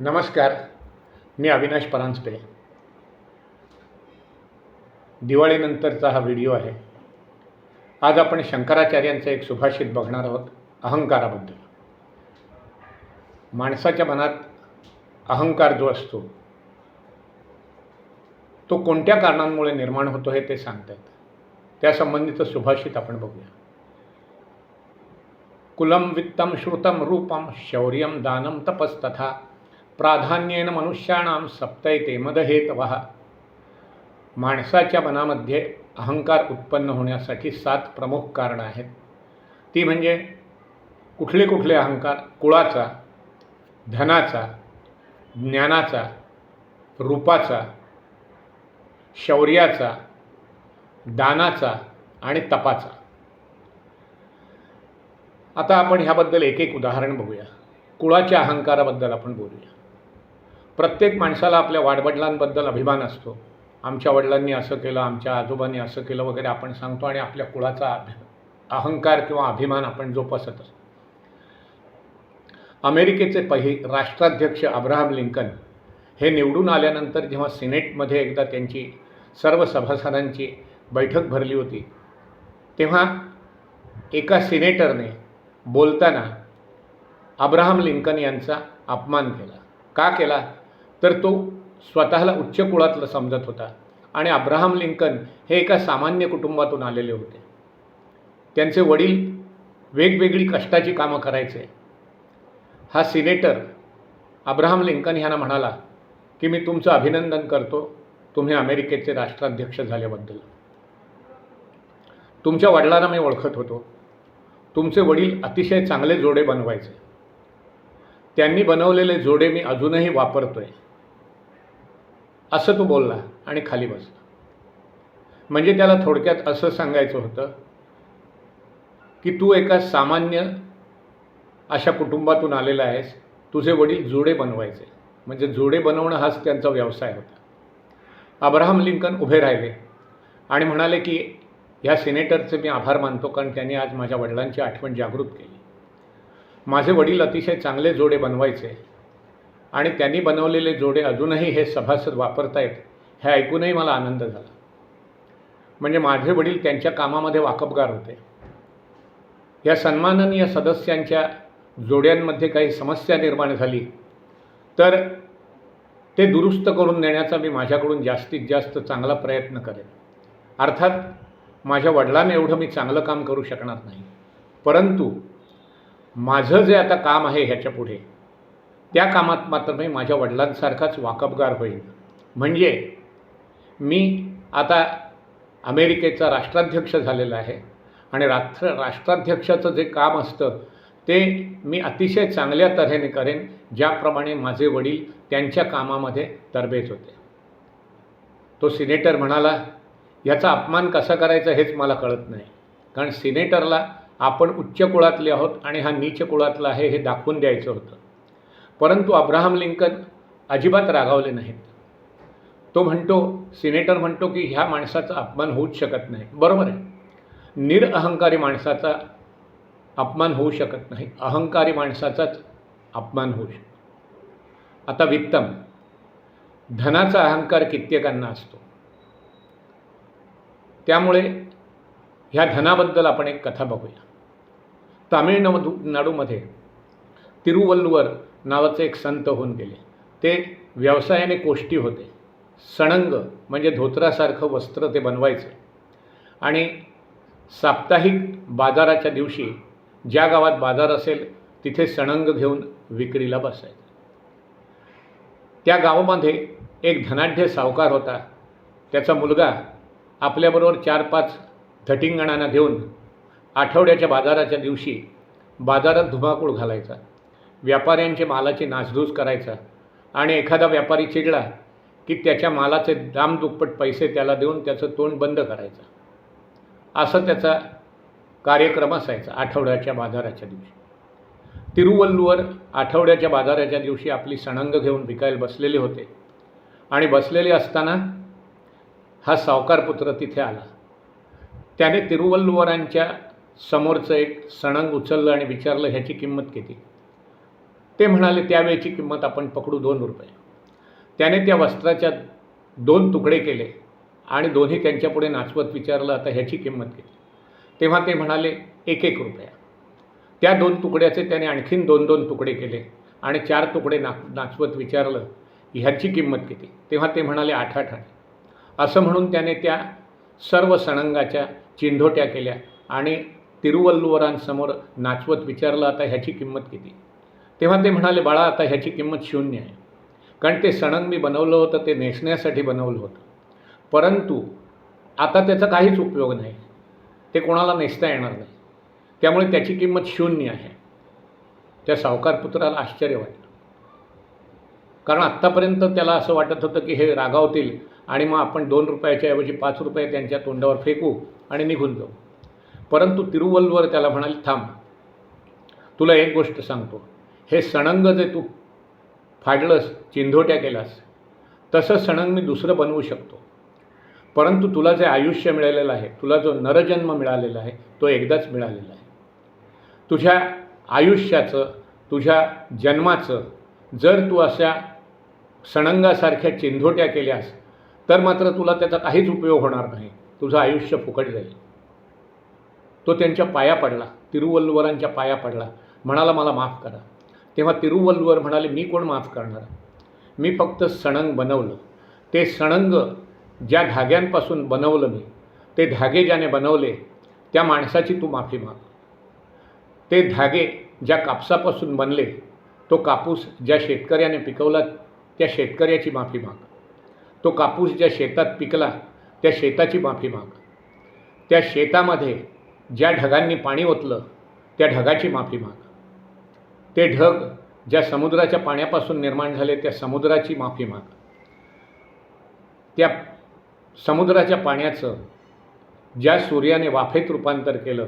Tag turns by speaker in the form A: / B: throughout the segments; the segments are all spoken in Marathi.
A: नमस्कार मी अविनाश परांजपे. दिवाळीनंतरचा हा व्हिडिओ आहे. आज आपण शंकराचार्यांचं एक सुभाषित बघणार आहोत अहंकाराबद्दल. माणसाच्या मनात अहंकार जो असतो तो कोणत्या कारणांमुळे निर्माण होतो हे ते सांगतात त्यासंबंधीचं सुभाषित आपण बघूया. कुलम वित्तम श्रुतम रूपम शौर्यम दानम तपस्तथा प्राधान्येन मनुष्याणाम सप्तैते मदहेतवः. माणसाच्या मनामध्ये अहंकार उत्पन्न होण्यासाठी सात प्रमुख कारणं आहेत. ती म्हणजे कुठले कुठले अहंकार? कुळाचा धनाचा ज्ञानाचा रूपाचा शौर्याचा दानाचा आणि तपाचा. आता आपण ह्याबद्दल एक एक उदाहरण बघूया. कुळाच्या अहंकाराबद्दल आपण बोलूया. प्रत्येक माणसाला आपल्या वाडवडिलांबद्दल अभिमान असतो. आमच्या वडिलांनी असं केलं आमच्या आजोबांनी असं केलं वगैरे आपण सांगतो आणि आपल्या कुळाचा अभि अहंकार किंवा अभिमान आपण जोपासत असतो. अमेरिकेचे पहि राष्ट्राध्यक्ष अब्राहम लिंकन हे निवडून आल्यानंतर जेव्हा सिनेटमध्ये एकदा त्यांची सर्व सभासदांची बैठक भरली होती तेव्हा एका सिनेटरने बोलताना अब्राहम लिंकन यांचा अपमान केला. का केला? तर तो स्वतःला उच्च कुळातलं समजत होता. आणि अब्राहम लिंकन हे एका सामान्य कुटुंबातून आलेले होते. त्यांचे वडील वेगवेगळी कष्टाची कामं करायचे. हा सिनेटर अब्राहम लिंकन ह्यांना म्हणाला की मी तुमचं अभिनंदन करतो. तुम्ही अमेरिकेचे राष्ट्राध्यक्ष झाल्याबद्दल. तुमच्या वडिलांना मी ओळखत होतो. तुमचे वडील अतिशय चांगले जोडे बनवायचे. त्यांनी बनवलेले जोडे मी अजूनही वापरतो आहे असं तो बोलला आणि खाली बसला म्हणजे त्याला थोडक्यात असं सांगायचं होतं की तू एका सामान्य अशा कुटुंबातून आलेला आहेस तुझे वडील जोडे बनवायचे. म्हणजे जोडे बनवणं हाच त्यांचा व्यवसाय होता. अब्राहम लिंकन उभे राहिले आणि म्हणाले की ह्या सिनेटरचे मी आभार मानतो कारण त्यांनी आज माझ्या वडिलांची आठवण जागृत केली. माझे वडील अतिशय चांगले जोडे बनवायचे आणि त्यांनी बनवलेले जोडे अजूनही हे सभासद वापरतायत हे ऐकूनही मला आनंद झाला. म्हणजे माझे वडील त्यांच्या कामामध्ये वाकबगार होते. या सन्माननीय सदस्यांच्या जोड्यांमध्ये काही समस्या निर्माण झाली तर ते दुरुस्त करून देण्याचा मी माझ्याकडून जास्तीत जास्त चांगला प्रयत्न करेन. अर्थात माझ्या वडिलांना एवढं मी चांगलं काम करू शकणार नाही. परंतु माझं जे आता काम आहे ह्याच्या पुढे त्या कामात मात्र मी माझ्या वडिलांसारखाच वाकबगार होईल म्हणजे मी आता अमेरिकेचा राष्ट्राध्यक्ष झालेला आहे आणि राष्ट्र राष्ट्राध्यक्षाचं जे काम असतं ते मी अतिशय चांगल्या तऱ्हेने करेन ज्याप्रमाणे माझे वडील त्यांच्या कामामध्ये तरबेज होते. तो सिनेटर म्हणाला याचा अपमान कसा करायचा हेच मला कळत नाही. कारण सिनेटरला आपण उच्च कुळातले आहोत आणि हा नीच कुळातला आहे हे दाखवून द्यायचं होतं. परंतु अब्राहम लिंकन अजिबात रागावले नाहीत. तो म्हणतो सिनेटर म्हणतो की ह्या माणसाचा अपमान होऊच शकत नाही. बरोबर आहे. निरअहंकारी माणसाचा अपमान होऊ शकत नाही. अहंकारी माणसाचाच अपमान होऊ शकतो. आता वित्तम. धनाचा अहंकार कित्येकांना असतो. त्यामुळे ह्या धनाबद्दल आपण एक कथा बघूया. तामिळनाडू नाडूमध्ये तिरुवल्लुवर नावाचे एक संत होऊन गेले. ते व्यवसायाने कोष्टी होते. सणंग म्हणजे धोत्रासारखं वस्त्र ते बनवायचे. आणि साप्ताहिक बाजाराच्या दिवशी ज्या गावात बाजार असेल तिथे सणंग घेऊन विक्रीला बसायचे. त्या गावामध्ये एक धनाढ्य सावकार होता. त्याचा मुलगा आपल्याबरोबर चार पाच धटिंगणांना घेऊन आठवड्याच्या बाजाराच्या दिवशी बाजारात धुमाकूळ घालायचा. व्यापाऱ्यांचे मालाची नासधूस करायचा आणि एखादा व्यापारी चिडला की त्याच्या मालाचे दाम दुप्पट पैसे त्याला देऊन त्याचं तोंड बंद करायचं. असं त्याचा कार्यक्रम असायचा आठवड्याच्या बाजाराच्या दिवशी. तिरुवल्लूवर आठवड्याच्या बाजाराच्या दिवशी आपली सणंग घेऊन विकायला बसलेले होते. आणि बसलेले असताना हा सावकारपुत्र तिथे आला. त्याने तिरुवल्लुवरांच्या समोरचं एक सणंग उचललं आणि विचारलं ह्याची किंमत किती? ते म्हणाले त्यावेळची किंमत आपण पकडू दोन रुपये. त्याने त्या वस्त्राच्या दोन तुकडे केले आणि दोन्ही त्यांच्यापुढे नाचवत विचारलं आता ह्याची किंमत किती? तेव्हा ते म्हणाले एक एक रुपया. त्या दोन तुकड्याचे त्याने आणखीन दोन दोन तुकडे केले आणि चार तुकडे नाच नाचवत विचारलं ह्याची किंमत किती? तेव्हा ते म्हणाले आठ आठ आणे असं म्हणून त्याने त्या सर्व सणंगाच्या चिंधोट्या केल्या आणि तिरुवल्लुवरांसमोर नाचवत विचारलं आता ह्याची किंमत किती? तेव्हा ते म्हणाले बाळा आता ह्याची किंमत शून्य आहे. कारण ते सणंग मी बनवलं होतं ते नेसण्यासाठी बनवलं होतं. परंतु आता त्याचा काहीच उपयोग नाही. ते कोणाला नेसता येणार नाही. त्यामुळे त्याची किंमत शून्य आहे. त्या सावकार पुत्राला आश्चर्य वाटलं. कारण आत्तापर्यंत त्याला असं वाटत होतं की हे रागावतील आणि मग आपण दोन रुपयाच्या ऐवजी पाच रुपये त्यांच्या तोंडावर फेकू आणि निघून जाऊ. परंतु तिरुवल्लवर त्याला म्हणाले थांब. तुला एक गोष्ट सांगतो. हे सणंग जे तू फाडलंस चिंधोट्या केलास तसं सणंग मी दुसरं बनवू शकतो. परंतु तुला जे आयुष्य मिळालेलं आहे तुला जो नरजन्म मिळालेला आहे तो एकदाच मिळालेला आहे. तुझ्या आयुष्याचं तुझ्या जन्माचं जर तू अशा सणंगासारख्या चिंधोट्या केल्यास तर मात्र तुला त्याचा काहीच उपयोग होणार नाही. तुझं आयुष्य फुकट जाईल. तो त्यांच्या पाया पडला तिरुवल्लुवरांच्या पाया पडला. म्हणाला मला माफ करा. तेव्हा तिरुवल्लुवर म्हणाले मी कोण माफ करणार? मी फक्त सणंग बनवलं. ते सणंग ज्या धाग्यांपासून बनवलं मी ते धागे ज्याने बनवले त्या माणसाची तू माफी माग. ते धागे ज्या कापसापासून बनले तो कापूस ज्या शेतकऱ्याने पिकवला त्या शेतकऱ्याची माफी माग. तो कापूस ज्या शेतात पिकला त्या शेताची माफी माग. त्या शेतामध्ये ज्या ढगांनी पाणी ओतलं त्या ढगाची माफी माग. ते ढग ज्या समुद्राच्या पाण्यापासून निर्माण झाले त्या समुद्राची माफी माग. त्या समुद्राच्या पाण्याचं ज्या सूर्याने वाफेत रूपांतर केलं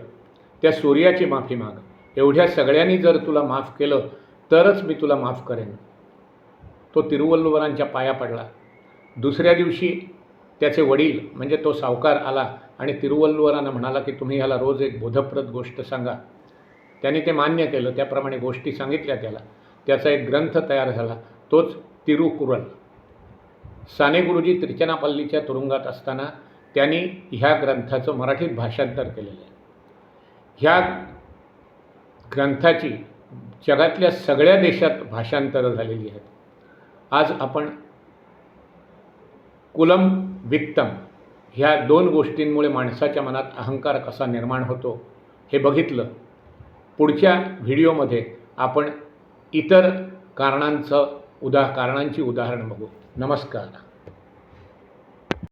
A: त्या सूर्याची माफी माग. एवढ्या सगळ्यांनी जर तुला माफ केलं तरच मी तुला माफ करेन. तो तिरुवल्लुवरांच्या पाया पडला. दुसऱ्या दिवशी त्याचे वडील म्हणजे तो सावकार आला आणि तिरुवल्लुवरांना म्हणाला की तुम्ही ह्याला रोज एक बोधप्रद गोष्ट सांगा. त्याने ते मान्य केलं त्याप्रमाणे गोष्टी सांगितल्या त्याला. त्याचा एक ग्रंथ तयार झाला तोच तिरुकुरल. साने गुरुजी त्रिचनापल्लीच्या तुरुंगात असताना त्यांनी ह्या ग्रंथाचं मराठीत भाषांतर केलेलं आहे. ह्या ग्रंथाची जगातल्या सगळ्या देशात भाषांतरं झालेली आहेत. आज आपण कुलम वित्तम ह्या दोन गोष्टींमुळे माणसाच्या मनात अहंकार कसा निर्माण होतो हे बघितलं. पुढच्या व्हिडिओमध्ये आपण इतर कारणांचं उदा कारणांची उदाहरण बघू. नमस्कार.